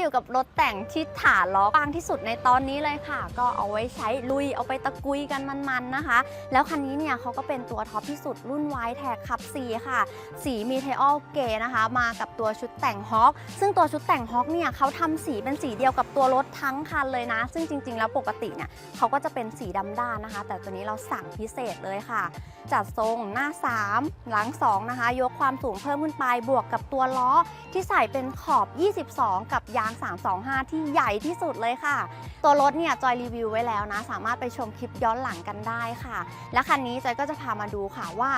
อยู่กับรถแต่งที่ฐานล้อกว้างที่สุดในตอนนี้เลยค่ะ ก็เอาไว้ใช้ลุยเอาไปตะกุยกันมันๆนะคะ แล้วคันนี้เนี่ยเขาก็เป็นตัวท็อปที่สุดรุ่นไวแท็กขับสีค่ะ สีมีเทออลเกนะคะ มากับตัวชุดแต่งฮอคซึ่งตัวชุดแต่งฮอคเนี่ยเขาทำสีเป็นสีเดียวกับตัวรถทั้งคันเลยนะ ซึ่งจริง ๆ แล้วปกติเนี่ยเขาก็จะเป็นสีดำด้านนะคะ แต่ตัวนี้เราสั่งพิเศษเลยค่ะ จัดทรงหน้า 3 หลัง 2 นะคะ ยกความสูงเพิ่มขึ้นไปบวกกับตัวล้อที่ใส่เป็นขอบ 22 กับยาาง 325 ที่ใหญ่ที่สุดเลยค่ะ ตัวรถเนี่ยจอยรีวิวไว้แล้วนะ สามารถไปชมคลิปย้อนหลังกันได้ค่ะ และคันนี้จอยก็จะพามาดูค่ะว่า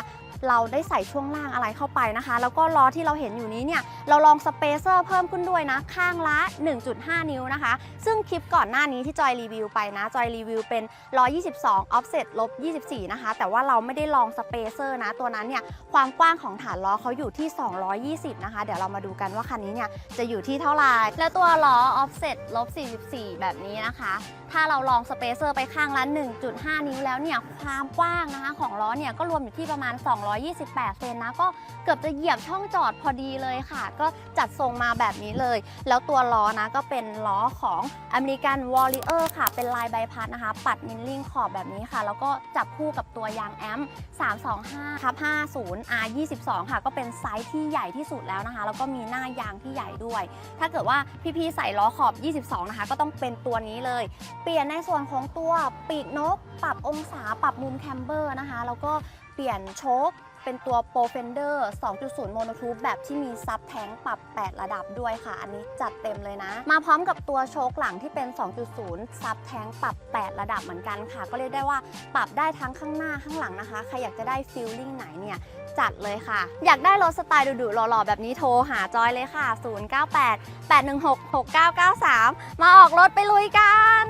เราได้ใส่ช่วงล่างอะไรเข้าไปนะคะ แล้วก็ล้อที่เราเห็นอยู่นี้เนี่ยเราลองสเปเซอร์เพิ่มขึ้นด้วยนะข้างละ 1.5 นิ้วนะคะ ซึ่งคลิปก่อนหน้านี้ที่จอยรีวิวไปนะจอยรีวิวเป็น 122 offset ลบ 24 นะคะ แต่ว่าเราไม่ได้ลองสเปเซอร์นะ ตัวนั้นเนี่ยความกว้างของฐานล้อเขาอยู่ที่ 220 นะคะ เดี๋ยวเรามาดูกันว่าคันนี้เนี่ยจะอยู่ที่เท่าไหร่และตัวัวล้อ offset ลบ 44 แบบนี้นะคะ ถ้าเราลองสเปเซอร์ไปข้างละ 1.5 นิ้วแล้วเนี่ย ความกว้างนะคะของล้อเนี่ยก็รวมอยู่ที่ประมาณ 228 เซนนะ ก็เกือบจะเหยียบช่องจอดพอดีเลยค่ะ ก็จัดทรงมาแบบนี้เลย แล้วตัวล้อนะก็เป็นล้อของอเมริกันวอลเลอร์ค่ะ เป็นลายใบพัดนะคะ ปัดมิลลิงขอบแบบนี้ค่ะ แล้วก็จับคู่กับตัวยางแอม325ทับ50 R 22 ค่ะ ก็เป็นไซส์ที่ใหญ่ที่สุดแล้วนะคะ แล้วก็มีหน้ายางที่ใหญ่ด้วย ถ้าเกิดว่าพี่ๆใส่ล้อขอบ 22 นะคะ ก็ต้องเป็นตัวนี้เลย เปลี่ยนในส่วนของตัวปีกนก ปรับองศา ปรับมุมแคมเบอร์นะคะ แล้วก็เปลี่ยนโชค เป็นตัว Pro Fender 2.0 Mono Tube แบบที่มีซับแท้งปรับ 8 ระดับด้วยค่ะ อันนี้จัดเต็มเลยนะ มาพร้อมกับตัวโชคหลังที่เป็น 2.0 ซับแท้งปรับ 8 ระดับเหมือนกันค่ะ ก็เรียกได้ว่าปรับได้ทั้งข้างหน้าข้างหลังนะคะ ใครอยากจะได้ฟีลลิ่งไหนเนี่ยจัดเลยค่ะ อยากได้รถสไตล์ดุๆหล่อๆ แบบนี้โทรหาจอยเลยค่ะ 098 816 6993 มาออกรถไปลุยกัน